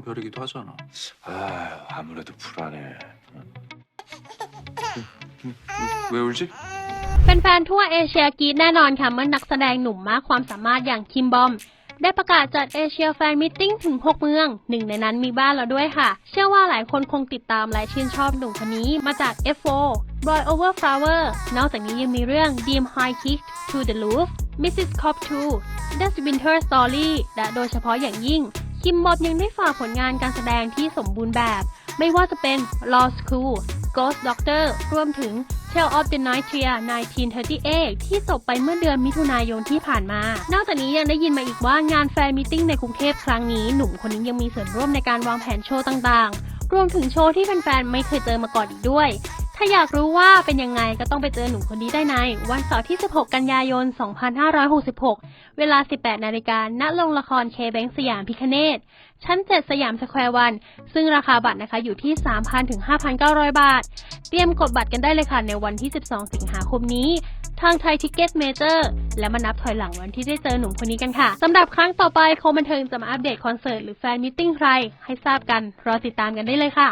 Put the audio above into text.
별이기도 하잖아. 아 아무래도 불안해. 왜 울지? แฟนๆทั่วเอเชียกรีดแน่นอนค่ะเมื่อนักแสดงหนุ่มมากความสามารถอย่างคิมบอม ได้ประกาศจัดเอเชียแฟนมิทติ้งถึง 6 เมือง หนึ่งในนั้นมีบ้านเราด้วยค่ะ เชื่อว่าหลายคนคงติดตามและชื่นชอบหนุ่มคนนี้มาจาก F4 Boy Over Flower นอกจากนี้ยังมีเรื่อง Dream High Kick to the Roof Mrs. Cop 2 That's Winter Story และโดยเฉพาะอย่างยิ่ง คิมบอมยังได้ฝากผลงานการแสดงที่สมบูรณ์แบบ ไม่ว่าจะเป็น Law School Ghost Doctor รวมถึง Tale of the Night Year 1938 ที่จบไปเมื่อเดือนมิถุนายนที่ผ่านมา นอกจากนี้ยังได้ยินมาอีกว่างานแฟนมิทติ้งในกรุงเทพครั้งนี้ หนุ่มคนนี้ยังมีส่วนร่วมในการวางแผนโชว์ต่างๆ รวมถึงโชว์ที่แฟนๆ ไม่เคยเจอมาก่อนอีกด้วย ถ้าอยากรู้ว่าเป็นยังไงก็ต้องไปเจอหนุ่มคนนี้ได้ใน วันเสาร์ที่ 16 กันยายน 2566 เวลา 18 นาฬิกาณโรงละครเคแบงสยามพิคเนตชั้น 7 สยามสแควร์วัน ซึ่งราคาบัตรนะคะอยู่ที่ 3,000 ถึง 5,900 บาท เตรียมกดบัตรกันได้เลยค่ะ ในวันที่ 12 สิงหาคมนี้ ทางไทยทิกเก็ตเมเจอร์ และมานับถอยหลังวันที่ได้เจอหนุ่มคนนี้กันค่ะสำหรับครั้งต่อไปโคมบันเทิงจะมาอัปเดตคอนเสิร์ตหรือแฟนมิทติ้งใคร ให้ทราบกัน รอติดตามกันได้เลยค่ะ